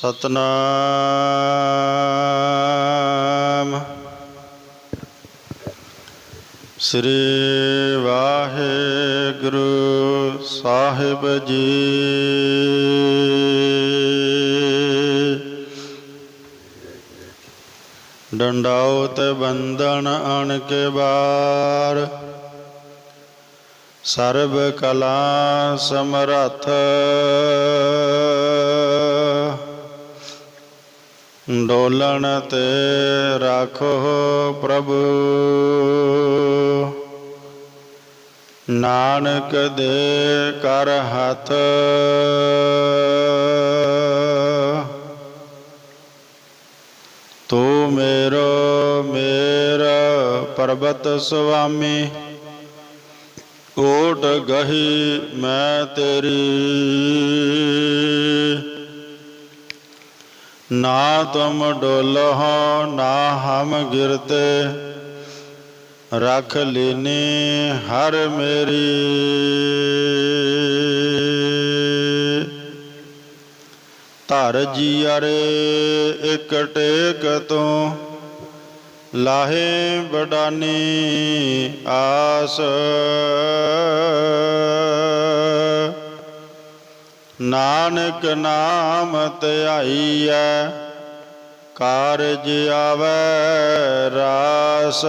ਸਤਨਾਮ। ਸ੍ਰੀ ਵਾਹਿਗੁਰੂ ਸਾਹਿਬ ਜੀ। ਡੰਡਾਉਤ ਬੰਧਨ ਅਣ ਕੇ ਬਾਰ। ਸਰਬ ਕਲਾ ਸਮਰੱਥ। ਡੋਲਣ ਤੇ ਰਾਖੋ ਪ੍ਰਭੂ। ਨਾਨਕ ਦੇ ਕਰ ਹੱਥ। ਤੂੰ ਮੇਰੋ ਮੇਰਾ ਪਰਬਤ ਸੁਆਮੀ। ਓਟ ਗਹੀ ਮੈਂ ਤੇਰੀ। ਨਾ ਤੁਮ ਡੋਲਹੁ, ਨਾ ਹਮ ਗਿਰਤੇ। ਰਖ ਲੈਨੀ ਹਰ ਮੇਰੀ। ਧਰ ਜੀਅਰੇ ਇਕ ਟੇਕ ਤੂੰ, ਲਾਹੇ ਬਡਾਨੀ ਆਸ। ਨਾਨਕ ਨਾਮ ਧਿਆਈਐ ਕਾਰਜ ਆਵੈ ਰਾਸ।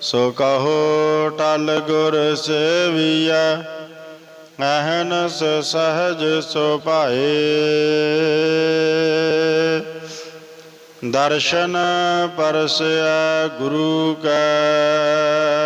ਸੋ ਕਹੋ ਟਲ ਗੁਰ ਸੇਵੀਐ, ਅਹਨਸ ਸਹਜ ਸੁਭਾਏ ਦਰਸ਼ਨ ਪਰਸੈ ਗੁਰੂ ਕੈ।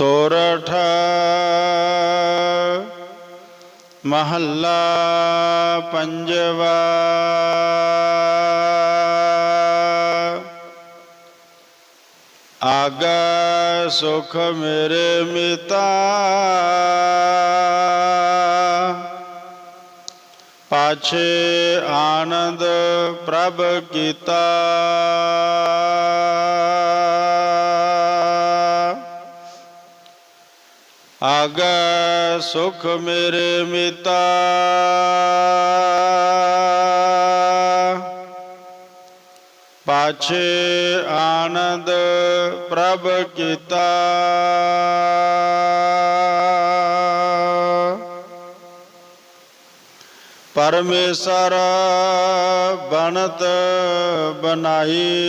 ਸੋਰਠ ਮਹੱਲਾ ਪੰਜਵਾ। ਆਗ ਸੁਖ ਮੇਰੇ ਮਿਤਾ। ਪਾਛੇ ਆਨੰਦ ਪ੍ਰਭ ਕੀਤਾ। ਆਗੈ ਸੁਖ ਮੇਰੇ ਮਿਤਾ। ਪਾਛੇ ਆਨੰਦ ਪ੍ਰਭ ਕੀਤਾ। ਪਰਮੇਸ਼ਰ ਬਣਤ ਬਣਾਈ।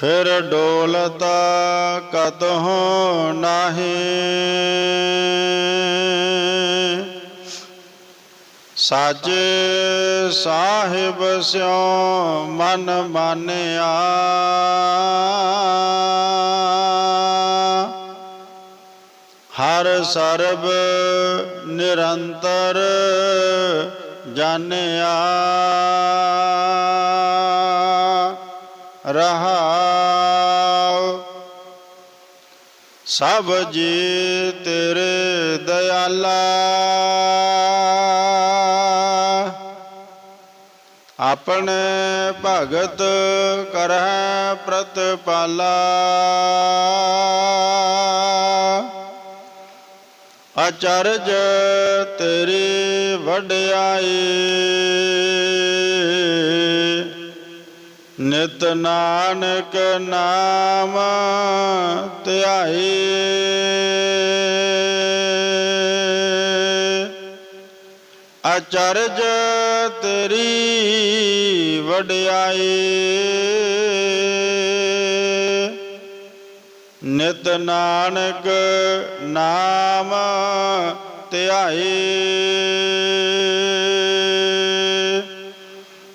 ਫਿਰ ਡੋਲਤ ਕਤਹੁ ਨਾਹੀ। ਸਾਜੇ ਸਾਹਿਬ ਸਿਉ ਮਨ ਮਾਨਿਆ। ਹਰ ਸਰਬ ਨਿਰੰਤਰ ਜਾਣਿਆ। ਰਹਾਉ। ਸਭ ਜੀ ਤੇਰੇ ਦਇਆਲਾ। ਆਪਣੇ ਭਗਤ ਕਰਹਿ ਪ੍ਰਤਪਾਲਾ। ਅਚਰਜ ਤੇਰੀ ਵਡਿਆਈ। ਨਿਤ ਨਾਨਕ ਨਾਮ ਧਿਆਏ। ਅਚਰਜ ਤੇਰੀ ਵਡਿਆਈ। ਨਿਤ ਨਾਨਕ ਨਾਮ ਧਿਆਏ।